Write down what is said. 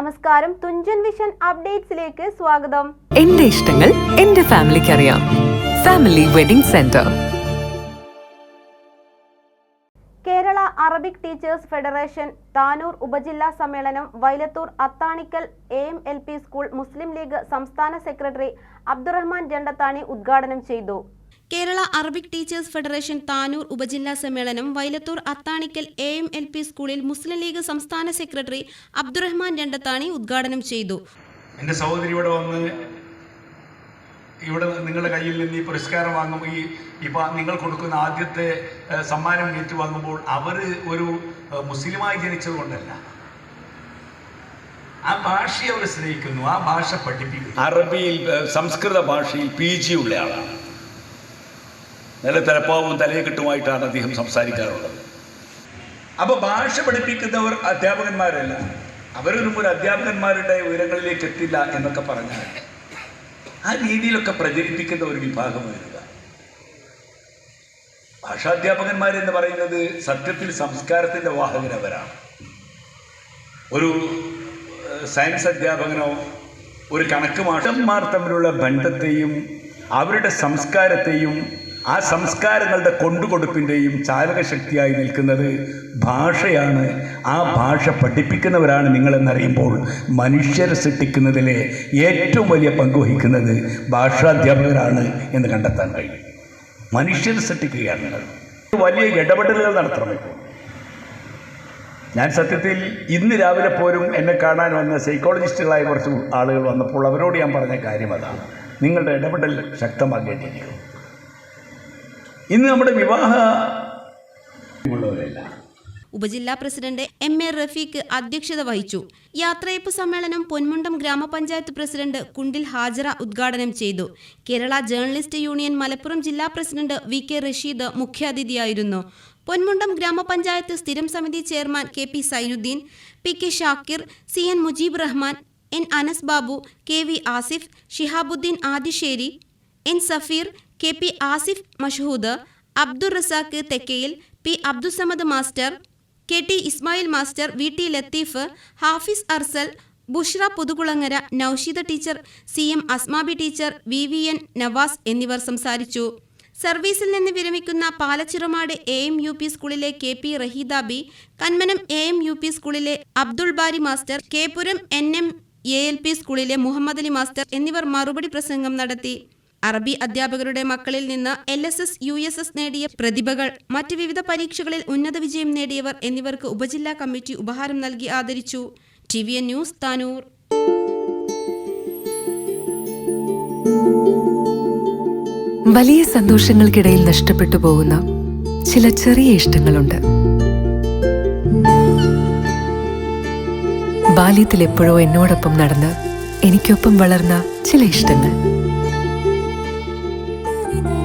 നമസ്കാരം. തുഞ്ചൻ വിഷൻ അപ്ഡേറ്റ്സിലേക്ക് സ്വാഗതം. എന്റെ ഇഷ്ടങ്ങൾ എന്റെ ഫാമിലിക്ക് അറിയാം. Family wedding centre. Kerala Arabic teachers federation Tanur ഉപജില്ലാ സമ്മേളനം Vailathur Athanikkal A M L P school Muslim League സംസ്ഥാന സെക്രട്ടറി അബ്ദുറഹ്മാൻ രണ്ടത്താണി ഉദ്ഘാടനം ചെയ്തു. Kerala Arabic teachers federation Tanur ഉപജില്ലാ സമ്മേളനം Vailathur Athanikkal A M L P സ്കൂളിൽ മുസ്ലിം ലീഗ് സംസ്ഥാന സെക്രട്ടറി അബ്ദുറഹ്മാൻ രണ്ടത്താണി ഉദ്ഘാടനം ചെയ്തു. എന്റെ സഹോദരി ഇവിടെ വന്ന് ഇവിടെ നിങ്ങളുടെ കയ്യിൽ നിന്ന് ഈ പുരസ്കാരം വാങ്ങുമ്പോൾ ഈ ഇപ്പം നിങ്ങൾ കൊടുക്കുന്ന ആദ്യത്തെ സമ്മാനം സമ്മാനം ഏറ്റുവാങ്ങുമ്പോൾ അവർ ഒരു മുസ്ലിമായി ജനിച്ചതുകൊണ്ടല്ല ആ ഭാഷയെ അവർ സ്നേഹിക്കുന്നു ആ ഭാഷ പഠിപ്പിക്കുന്നു. അറബിയിൽ സംസ്കൃത ഭാഷയിൽ പി ജി ഉള്ള ആളാണ്. നല്ല തലപ്പാവും തലയെക്കെട്ടുമായിട്ടാണ് അദ്ദേഹം സംസാരിക്കാറുള്ളത്. അപ്പോൾ ഭാഷ പഠിപ്പിക്കുന്നവർ അധ്യാപകന്മാരല്ല. അവരൊന്നും ഒരു അധ്യാപകന്മാരുടെ ഉയരങ്ങളിലേക്ക് എത്തില്ല എന്നൊക്കെ പറഞ്ഞാൽ ആ രീതിയിലൊക്കെ പ്രചരിപ്പിക്കുന്ന ഒരു വിഭാഗം വരിക. ഭാഷാധ്യാപകന്മാരെന്ന് പറയുന്നത് സത്യത്തിൽ സംസ്കാരത്തിന്റെ വാഹകരവരാണ്. ഒരു സയൻസ് അധ്യാപകനോ ഒരു കണക്ക് മാഷന്മാർ തമ്മിലുള്ള ബന്ധത്തെയും അവരുടെ സംസ്കാരത്തെയും ആ സംസ്കാരങ്ങളുടെ കൊണ്ടുകൊടുപ്പിന്റെയും ചാലകശക്തിയായി നിൽക്കുന്നത് ഭാഷയാണ്. ആ ഭാഷ പഠിപ്പിക്കുന്നവരാണ് നിങ്ങളെന്നറിയുമ്പോൾ മനുഷ്യരെ സൃഷ്ടിക്കുന്നതിലെ ഏറ്റവും വലിയ പങ്ക് വഹിക്കുന്നത് ഭാഷാധ്യാപകരാണ് എന്ന് കണ്ടെത്താൻ കഴിയും. മനുഷ്യരെ സൃഷ്ടിക്കുകയാണ് നിങ്ങൾ. വലിയ ഇടപെടലുകൾ നടത്തണം ഇപ്പോൾ. ഞാൻ സത്യത്തിൽ ഇന്ന് രാവിലെ പോലും എന്നെ കാണാൻ വന്ന സൈക്കോളജിസ്റ്റുകളായ കുറച്ച് ആളുകൾ വന്നപ്പോൾ അവരോട് ഞാൻ പറഞ്ഞ കാര്യം അതാണ്. നിങ്ങളുടെ ഇടപെടൽ ശക്തമാക്കേണ്ടിയിരിക്കും ഇന്ന് നമ്മുടെ വിവാഹ ഉപജില്ലാ പ്രസിഡന്റ് എം എ റഫീഖ് അധ്യക്ഷത വഹിച്ചു. യാത്രയപ്പ് സമ്മേളനം പൊന്മുണ്ടം ഗ്രാമപഞ്ചായത്ത് പ്രസിഡന്റ് കുണ്ടിൽ ഹാജറ ഉദ്ഘാടനം ചെയ്തു. കേരള ജേർണലിസ്റ്റ് യൂണിയൻ മലപ്പുറം ജില്ലാ പ്രസിഡന്റ് വി കെ റഷീദ് മുഖ്യാതിഥിയായിരുന്നു. പൊന്മുണ്ടം ഗ്രാമപഞ്ചായത്ത് സ്ഥിരം സമിതി chairman K P Sainuddin P K Shakir C N Mujeeb Rahman N Anas Babu K V Asif Shihabuddin Adisseri N Safeer K P Asif Mashhood Abdul Razak Thekkayil P Abdussamad master K T Ismail master V T Latheef Hafiz Arsal Bushra Puthukulangara Noushida teacher C M Asmabi teacher V V N Navas എന്നിവർ സംസാരിച്ചു. സർവീസിൽ നിന്ന് വിരമിക്കുന്ന Palachiramad A M U P സ്കൂളിലെ K P Raheeda B Kanmanam A M U P സ്കൂളിലെ Abdul Bari master Kepuram N M A L P സ്കൂളിലെ Muhammad Ali master എന്നിവർ മറുപടി പ്രസംഗം നടത്തി. അറബി അധ്യാപകരുടെ മക്കളിൽ നിന്ന് L S S U S S നേടിയ പ്രതിഭകൾ മറ്റ് വിവിധ പരീക്ഷകളിൽ ഉന്നത വിജയം നേടിയവർ എന്നിവർക്ക് ഉപജില്ലാ കമ്മിറ്റി ഉപഹാരം നൽകി ആദരിച്ചു. T V N news Tanur. വലിയ സന്തോഷങ്ങൾക്കിടയിൽ നഷ്ടപ്പെട്ടു പോകുന്ന ചില ചെറിയ ഇഷ്ടങ്ങളുണ്ട്. ബാല്യത്തിൽ എപ്പോഴോ എന്നോടൊപ്പം നടന്ന് എനിക്കൊപ്പം വളർന്ന ചില ഇഷ്ടങ്ങൾ.